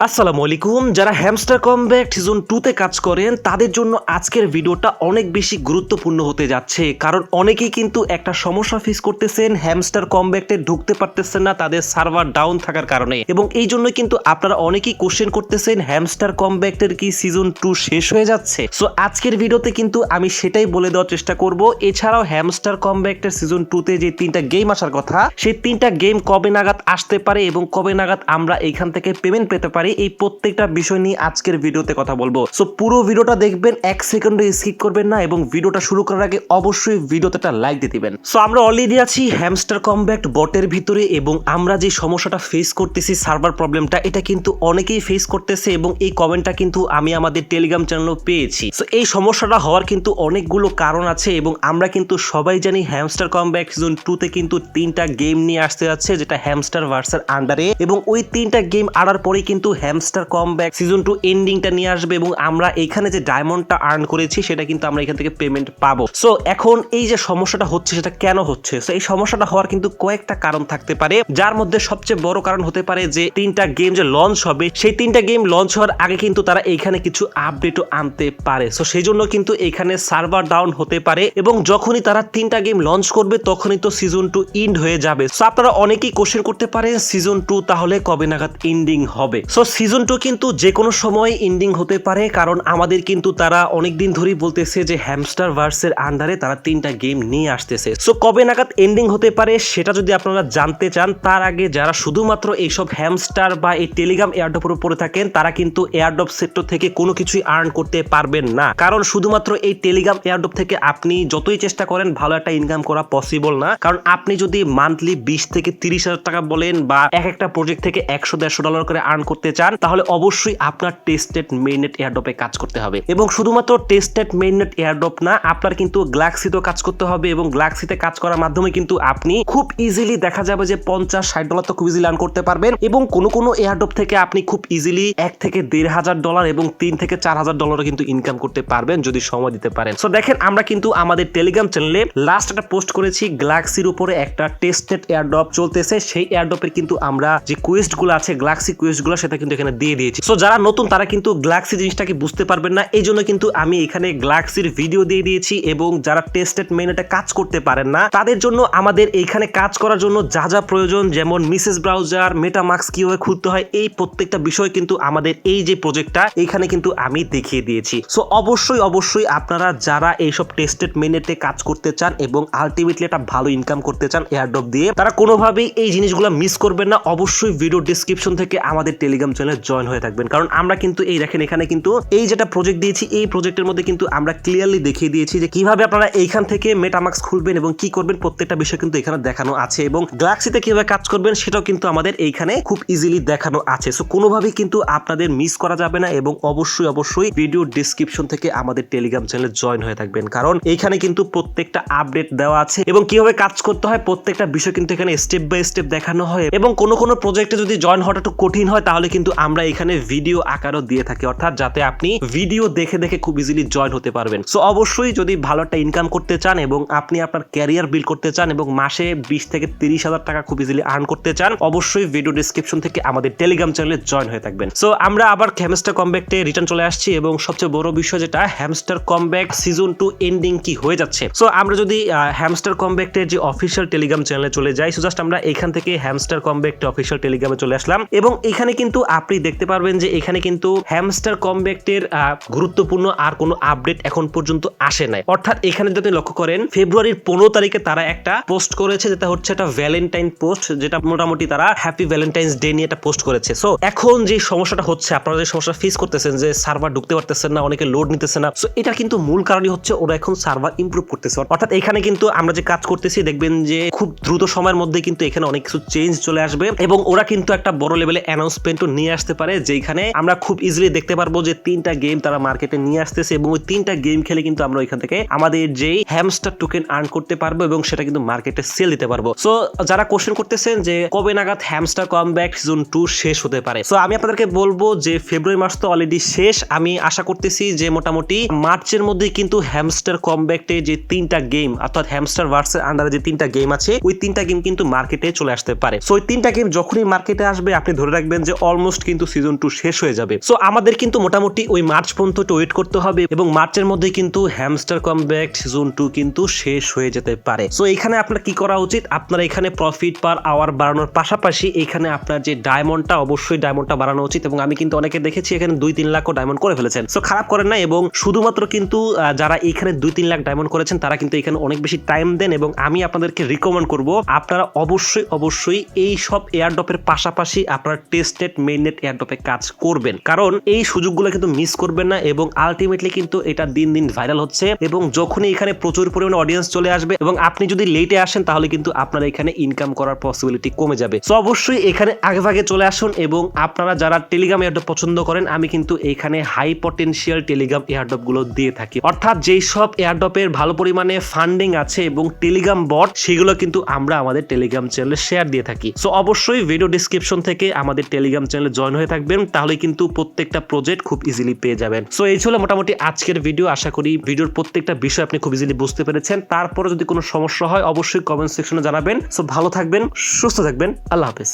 আসসালামু আলাইকুম। যারা হ্যামস্টার কমব্যাক সিজন টুতে কাজ করেন, তাদের জন্য আজকের ভিডিওটা অনেক বেশি গুরুত্বপূর্ণ হতে যাচ্ছে। কারণ অনেকেই কিন্তু একটা সমস্যা ফেস করতেছেন হ্যামস্টার কমব্যাকটে ঢুকতে পারতেছেন না, তাদের সার্ভার ডাউন থাকার কারণে। এবং এই জন্য কিন্তু আপনারা অনেকেই কোশ্চেন করতেছেন হ্যামস্টার কমব্যাক্টের কি সিজন টু শেষ হয়ে যাচ্ছে? সো আজকের ভিডিওতে কিন্তু আমি সেটাই বলে দেওয়ার চেষ্টা করব। এছাড়াও হ্যামস্টার কমব্যাক্টের সিজন টুতে যে তিনটা গেম আসার কথা, সেই তিনটা গেম কবে নাগাদ আসতে পারে এবং কবে নাগাদ আমরা এইখান থেকে পেমেন্ট পেতে পারি? এই প্রত্যেকটা বিষয় নিয়ে আজকের ভিডিওতে কথা বলব। সো পুরো ভিডিওটা দেখবেন, এক সেকেন্ডে স্কিপ করবেন না এবং ভিডিওটা শুরু করার আগে অবশ্যই ভিডিওতে একটা লাইক দিয়ে দিবেন। সো আমরা অলরেডি আছি হ্যামস্টার কমব্যাক্ট বটের ভিতরে এবং আমরা যে সমস্যাটা ফেস করতেছি সার্ভার প্রবলেমটা এটা কিন্তু অনেকেই ফেস করতেছে এবং এই কমেন্টটা কিন্তু আমি আমাদের টেলিগ্রাম চ্যানেলও পেয়েছি। সো এই সমস্যাটা হওয়ার কিন্তু অনেকগুলো কারণ আছে এবং আমরা কিন্তু সবাই জানি হ্যামস্টার কমব্যাক সিজন টুতে কিন্তু তিনটা গেম নিয়ে আসতে যাচ্ছে, যেটা হ্যামস্টার ভার্সার আন্ডারে এবং ওই তিনটা গেম আনার পরে কিন্তু হ্যামস্টার কমব্যাক সিজন টু এন্ডিংটা নিয়ে আসবে এবং আমরা এখানে যে ডায়মন্ডটা আর্ন করেছি, সেটা কিন্তু আমরা এখান থেকে পেমেন্ট পাবো। সো এখন এই যে সমস্যাটা হচ্ছে, সেটা কেন হচ্ছে? সো এই সমস্যাটা হওয়ার কিন্তু কয়েকটা কারণ থাকতে পারে। যার মধ্যে সবচেয়ে বড় কারণ হতে পারে যে, তিনটা গেম যে লঞ্চ হবে, সেই তিনটা গেম লঞ্চ হওয়ার আগে কিন্তু তারা এইখানে কিছু আপডেটও আনতে পারে। সো সেই জন্য কিন্তু এখানে সার্ভার ডাউন হতে পারে এবং যখনই তারা তিনটা গেম লঞ্চ করবে, তখনই তো সিজন টু ইন্ড হয়ে যাবে। সো আপনারা অনেকেই কোশ্চেন করতে পারেন সিজন টু তাহলে কবে নাগাদ এন্ডিং হবে? সো সিজন টু কিন্তু যে কোনো সময় এন্ডিং হতে পারে, কারণ আমাদের কিন্তু তারা অনেকদিন ধরেই বলতেছে যে হ্যামস্টার ভার্সের আন্ডারে তারা তিনটা গেম নিয়ে আসতেছে। সো কবে নাগাদ এন্ডিং হতে পারে সেটা যদি আপনারা জানতে চান, তার আগে যারা শুধুমাত্র এইসব হ্যামস্টার বা এই টেলিগ্রাম এয়ারড্রপের উপরে থাকেন, তারা কিন্তু এয়ারড্রপ সেক্টর থেকে কোনো কিছুই আর্ন করতে পারবেন না। কারণ শুধুমাত্র এই টেলিগ্রাম এয়ারড্রপ থেকে আপনি যতই চেষ্টা করেন, ভালো একটা ইনকাম করা পসিবল না। কারণ আপনি যদি মান্থলি বিশ থেকে তিরিশ হাজার টাকা বলেন বা এক একটা প্রজেক্ট থেকে একশো দেড়শো ডলার করে আর্ন করতে চান, তাহলে অবশ্যই আপনার টেস্টেড মেইননেট এয়ারড্রপে কাজ করতে হবে। এবং শুধুমাত্র টেস্টেড মেইননেট এয়ারড্রপ না, আপনার কিন্তু গ্লাক্সিতেও কাজ করতে হবে এবং গ্লাক্সিতে কাজ করার মাধ্যমে কিন্তু আপনি খুব ইজিলি দেখা যাবে যে পঞ্চাশ, ষাট ডলার তো খুব ইজিলি আর্ন করতে পারবেন এবং কোনো কোনো এয়ারড্রপ থেকে আপনি খুব ইজিলি এক থেকে দেড় হাজার ডলার এবং তিন থেকে চার হাজার ডলারও কিন্তু ইনকাম করতে পারবেন যদি সময় দিতে পারেন। সো দেখেন আমরা কিন্তু আমাদের টেলিগ্রাম চ্যানেলে লাস্ট একটা পোস্ট করেছি গ্লাক্সির উপরে একটা টেস্টেড এয়ারড্রপ চলতেছে। সেই এয়ারড্রপের কিন্তু আমরা যে কোয়েস্টগুলো আছে গ্লাক্সি কোয়েস্টগুলো, সেটা কিন্তু এখানে দিয়ে দিয়েছি। সো যারা নতুন, তারা কিন্তু গ্লাক্সি জিনিসটাকে বুঝতে পারবেন না। এই জন্য কিন্তু আমি এখানে গ্লাক্সির ভিডিও দিয়ে দিয়েছি এবং যারা টেস্টেড মেনুতে কাজ করতে পারেন না, তাদের জন্য আমাদের এইখানে কাজ করার জন্য যা যা প্রয়োজন, যেমন মিসেস ব্রাউজার মেটামাক্স কীভাবে খুলতে হয়, এই প্রত্যেকটা বিষয় কিন্তু আমাদের এই যে প্রজেক্টটা এখানে কিন্তু আমি দেখিয়ে দিয়েছি। সো অবশ্যই অবশ্যই আপনারা যারা এইসব টেস্টেড মেনেটে কাজ করতে চান এবং আলটিমেটলি একটা ভালো ইনকাম করতে চান এয়ারড্রপ দিয়ে, তারা কোনোভাবেই এই জিনিসগুলো মিস করবেন না। অবশ্যই ভিডিও ডিসক্রিপশন থেকে আমাদের টেলিগ্রাম চ্যানেলে জয়েন হয়ে থাকবেন। কারণ আমরা কিন্তু এই দেখেন, এখানে কিন্তু এই যেটা প্রজেক্ট দিয়েছি, এই প্রজেক্টের মধ্যে কিন্তু আমরা ক্লিয়ারলি দেখিয়ে দিয়েছি যে কীভাবে আপনারা এইখান থেকে মেটামাক্স খুলবেন এবং কি করবেন, প্রত্যেকটা বিষয় কিন্তু এখানে দেখানো আছে এবং গ্লাক্সিতে কীভাবে কাজ করবেন সেটাও কিন্তু আমাদের এইখানে খুব ইজিলি দেখানো আছে। সো কোনোভাবেই কিন্তু আপনাদের মিস করা যাবে না এবং অবশ্যই অবশ্যই ভিডিও ডিসক্রিপশন থেকে আমাদের টেলিগ্রাম চ্যানেলে জয়েন হয়ে থাকবেন। কারণ এইখানে কিন্তু প্রত্যেকটা আপডেট দেওয়া আছে এবং কীভাবে কাজ করতে হয়, প্রত্যেকটা বিষয় কিন্তু এখানে স্টেপ বাই স্টেপ দেখানো হয় এবং কোনো কোনো প্রজেক্টে যদি জয়েন হওয়াটা একটু কঠিন হয়, তাহলে কিন্তু আমরা এখানে ভিডিও আকারও দিয়ে থাকি, অর্থাৎ যাতে আপনি ভিডিও দেখে দেখে খুব ইজিলি জয়েন হতে পারবেন। সো অবশ্যই যদি ভালো একটা ইনকাম করতে চান এবং আপনি আপনার ক্যারিয়ার বিল্ড করতে চান এবং মাসে বিশ থেকে তিরিশ হাজার টাকা খুব ইজিলি আর্ন করতে চান, অবশ্যই ভিডিও ডিসক্রিপশন থেকে আমাদের টেলিগ্রাম চ্যানেলে জয়েন হয়ে থাকবেন। সো আমরা আবার হ্যামস্টার কমব্যাক্টে রিটার্ন চলে আসছি এবং সবচেয়ে বড় বিষয় যেটা hamster comeback season two ending কি হয়ে যাচ্ছে? সো আমরা যদি হ্যামস্টার কমব্যাক্টের যে অফিসিয়াল টেলিগ্রাম চ্যানেলে চলে যাই সো জাস্ট আমরা এখান থেকে হ্যামস্টার কমব্যাক্টে অফিসিয়াল টেলিগ্রামে চলে আসলাম এবং এখানে কিন্তু আপনি দেখতে পারবেন যে এখানে কিন্তু হ্যামস্টার কমব্যাক্টের গুরুত্বপূর্ণ আর কোনো আপডেট এখন পর্যন্ত আসে নাই। অর্থাৎ এখানে যদি লক্ষ্য করেন ফেব্রুয়ারির পনেরো তারিখে তারা একটা পোস্ট করেছে, যেটা হচ্ছে একটা ভ্যালেন্টাইন পোস্ট যেটা মোটামুটি তারা হ্যাপি ভ্যালেন্টাইন্স ডে নিয়ে একটা পোস্ট করেছে। সো এখন যে সমস্যাটা হচ্ছে, আপনারা যে সমস্যা ফেস করতেছেন, যে সার্ভার ঢুকতে পারতেছেন না, অনেকে লোড নিতেছে না সো এটা কিন্তু মূল কারণই হচ্ছে ওরা এখন সার্ভার ইমপ্রুভ করতেছে। অর্থাৎ এখানে কিন্তু আমরা যে কাজ করতেছি, দেখবেন যে খুব দ্রুত সময়ের মধ্যে কিন্তু এখানে অনেক কিছু চেঞ্জ চলে আসবে এবং ওরা কিন্তু একটা বড় লেভেলে অ্যানাউন্সমেন্টও নিয়ে আসতে পারে যেখানে আমরা খুব ইজিলি দেখতে পারব যে তিনটা গেম তারা মার্কেটে নিয়ে আসতেছে এবং ওই তিনটা গেম খেলে কিন্তু আমরা ওইখান থেকে আমাদের যেই হ্যামস্টার টোকেন আর্ন করতে পারব এবং সেটা কিন্তু মার্কেটে সেল দিতে পারব। সো যারা কোশ্চেন করতেছেন যে কবে নাগাদ হ্যামস্টার কমব্যাক সিজন টু শেষ হতে পারে? সো আমি আপনাদেরকে বলব যে ফেব্রুয়ারি মাস তো অলরেডি শেষ। আমি আশা করতেছি যে মোটামুটি মার্চের মধ্যে কিন্তু হ্যামস্টার কমব্যাক্টে যে তিনটা গেম অর্থাৎ হ্যামস্টার ভার্সের আন্ডারে যে তিনটা গেম আছে, ওই তিনটা গেম কিন্তু মার্কেটে চলে আসতে পারে। সো ওই তিনটা গেম যখনই মার্কেটে আসবে, আপনি ধরে রাখবেন যে অলমোস্ট অলমোস্ট কিন্তু সিজন টু শেষ হয়ে যাবে। সো আমাদের কিন্তু মোটামুটি ওই মার্চ পর্যন্ত ওয়েট করতে হবে এবং মার্চের মধ্যে কিন্তু হ্যামস্টার কমব্যাক সিজন টু কিন্তু শেষ হয়ে যেতে পারে। সো এখানে আপনার কি করা উচিত? আপনার এখানে প্রফিট পার আওয়ার বাড়ানোর পাশাপাশি এখানে আপনার যে ডায়মন্ডটা অবশ্যই ডায়মন্ডটা বাড়ানো উচিত এবং আমি কিন্তু অনেকে দেখেছি এখানে দুই তিন লাখও ডায়মন্ড করে ফেলেছেন। সো খারাপ করেন না এবং শুধুমাত্র কিন্তু যারা এখানে দুই তিন লাখ ডায়মন্ড করেছেন, তারা কিন্তু এখানে অনেক বেশি টাইম দেন এবং আমি আপনাদেরকে রিকমেন্ড করব, আপনারা অবশ্যই অবশ্যই এই সব এয়ারড্রপের পাশাপাশি আপনারা টেস্টেড মেইননেট এয়ারড্রপে কাজ করবেন। কারণ এই সুযোগগুলো কিন্তু মিস করবেন না এবং আলটিমেটলি কিন্তু এটা দিন দিন ভাইরাল হচ্ছে এবং যখনই এখানে প্রচুর পরিমাণে অডিয়েন্স চলে আসবে এবং আপনি যদি লেটে আসেন, তাহলে কিন্তু আপনার এখানে ইনকাম করার পসিবিলিটি কমে যাবে। সো অবশ্যই এখানে আগে ভাগে চলে আসুন এবং আপনারা যারা টেলিগ্রাম এয়ারড্রপ পছন্দ করেন, আমি কিন্তু এখানে হাই পটেনশিয়াল টেলিগ্রাম এয়ারড্রপগুলো দিয়ে থাকি। অর্থাৎ যেই সব এয়ারড্রপের ভালো পরিমাণে ফান্ডিং আছে এবং টেলিগ্রাম বট সেগুলো কিন্তু আমরা আমাদের টেলিগ্রাম চ্যানেলে শেয়ার দিয়ে থাকি। সো অবশ্যই ভিডিও ডিসক্রিপশন থেকে আমাদের টেলিগ্রাম চ্যানেলে জয়েন হয়ে থাকবেন তাহলে কিন্তু প্রত্যেকটা প্রজেক্ট খুব ইজিলি পেয়ে যাবেন। সো এই ছিল মোটামুটি আজকের ভিডিও আশা করি ভিডিওর প্রত্যেকটা বিষয় আপনি খুব ইজিলি বুঝতে পেরেছেন। তারপরে যদি কোনো সমস্যা হয়, অবশ্যই কমেন্ট সেকশনে জানাবেন। সো ভালো থাকবেন, সুস্থ থাকবেন, আল্লাহ হাফেজ।